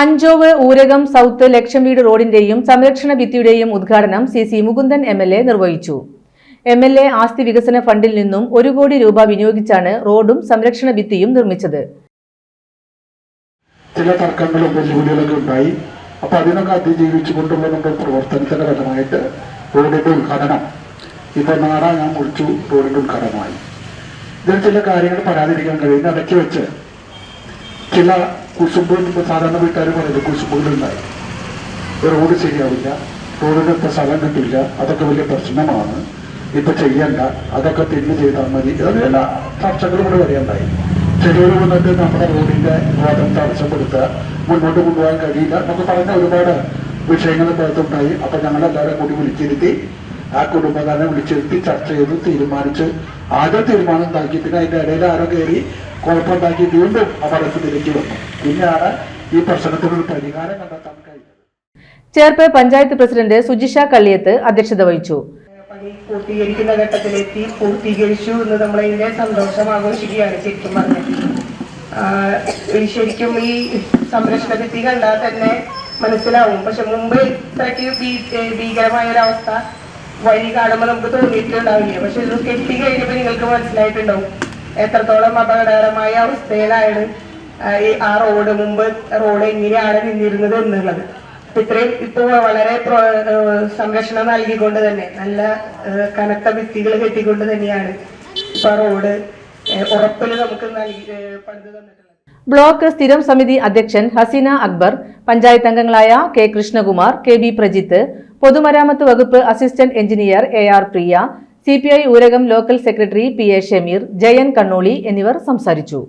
അഞ്ചോവ് Oorakam south ലക്ഷം വീട് റോഡിന്റെയും സംരക്ഷണ ഭിത്തിയുടെയും ഉദ്ഘാടനം C C Mukundan M L A നിർവഹിച്ചു. എം എൽ എ ആസ്തി വികസന ഫണ്ടിൽ നിന്നും ഒരു കോടി രൂപ വിനിയോഗിച്ചാണ് റോഡും സംരക്ഷണ ഭിത്തിയും നിർമ്മിച്ചത്. ചില തർക്കങ്ങളും വെല്ലുവിളികളൊക്കെ ഉണ്ടായി. അപ്പൊ അതിനൊക്കെ അതിജീവിച്ചുകൊണ്ടുള്ള നമ്മുടെ പ്രവർത്തനത്തിന്റെ ഫലമായിട്ട് റോഡിന്റെ ഉദ്ഘാടനം ഇപ്പൊ നാടാ ഞാൻ മുറിച്ചു റോഡിന്റെ ഉദ്ഘാടനമായി ഇതിൽ ചില കാര്യങ്ങൾ പറയാതിരിക്കാൻ കഴിയുന്ന ഇടയ്ക്ക് വെച്ച് ചില കുശുമ്പ് ഇപ്പൊ സാധാരണ വീട്ടുകാർ പറയുന്നത് കുശുമ്പുകളുണ്ടായി. ഈ റോഡ് ശരിയാവില്ല റോഡിന് ഇപ്പൊ സ്ഥലം കിട്ടില്ല അതൊക്കെ വലിയ പ്രശ്നമാണ്. ഇപ്പൊ ചെയ്യണ്ട അതൊക്കെ തിരിഞ്ഞ് ചെയ്താൽ മതി. എല്ലാ ചർച്ചകളും കൂടെ വരെയുണ്ടായി. ചിലർ വന്നിട്ട് നമ്മുടെ റോഡിന്റെ വാദം തടസ്സപ്പെടുത്തുക മുന്നോട്ട് കൊണ്ടുപോകാൻ കഴിയില്ല. എന്നൊക്കെ പറഞ്ഞ ഒരുപാട് വിഷയങ്ങൾ പുറത്തുണ്ടായി അപ്പൊ ഞങ്ങളെല്ലാവരും കൂടി വിളിച്ചിരുത്തി ആ കുടുംബക്കാരനെ വിളിച്ചിരുത്തി ചർച്ച ചെയ്ത് തീരുമാനിച്ച് ആദ്യം തീരുമാനം ഉണ്ടാക്കി. പിന്നെ അതിന്റെ ഇടയിൽ ആരോ കയറി കുഴപ്പമുണ്ടാക്കി വീണ്ടും അപകടത്തിലേക്ക് വന്നു. പിന്നെയാണ് ഈ പ്രശ്നത്തിനൊരു പരിഹാരം കണ്ടെത്താൻ കഴിഞ്ഞത്. ചേർപ്പ് പഞ്ചായത്ത് പ്രസിഡന്റ് സുജിഷ കള്ളിയത്ത് അധ്യക്ഷത വഹിച്ചു. പണി പൂർത്തീകരിക്കുന്ന ഘട്ടത്തിലെത്തി പൂർത്തീകരിച്ചു എന്ന് നമ്മളതിന്റെ സന്തോഷം ആഘോഷിക്കുകയാണ് ശരിക്കും പറഞ്ഞത് ശരിക്കും ഈ സംരക്ഷണ ഭിത്തി കണ്ടാൽ തന്നെ മനസ്സിലാവും. പക്ഷെ മുമ്പ് ഇത്രയ്ക്ക് ഭീകരമായ ഒരു അവസ്ഥ വഴി കാണുമ്പോൾ നമുക്ക് തോന്നിയിട്ടുണ്ടാവില്ല? പക്ഷെ ഇത് കെട്ടി കഴിഞ്ഞപ്പോൾ നിങ്ങൾക്ക് മനസ്സിലായിട്ടുണ്ടാവും. എത്രത്തോളം അപകടകരമായ അവസ്ഥയിലാണ് ആ റോഡ് മുമ്പ് റോഡ് എങ്ങനെയാണ് നിന്നിരുന്നത് എന്നുള്ളത്. ഇത്രയും ഇപ്പൊ വളരെ സംരക്ഷണം നൽകിക്കൊണ്ട് തന്നെ നല്ല കനത്ത ഭിത്തികൾ കെട്ടിക്കൊണ്ട് തന്നെയാണ് ഇപ്പൊ റോഡ് ഉറപ്പിൽ നമുക്ക് നൽകി പണിത് തന്നിട്ടുള്ളത്. ബ്ലോക്ക് സ്ഥിരം സമിതി അധ്യക്ഷൻ ഹസീന അക്ബർ പഞ്ചായത്ത് അംഗങ്ങളായ K Krishnakumar K B Prajith പൊതുമരാമത്ത് വകുപ്പ് assistant engineer A R Priya C P I Oorakam local secretary P A Shameer Jayan Kannoli എന്നിവർ സംസാരിച്ചു.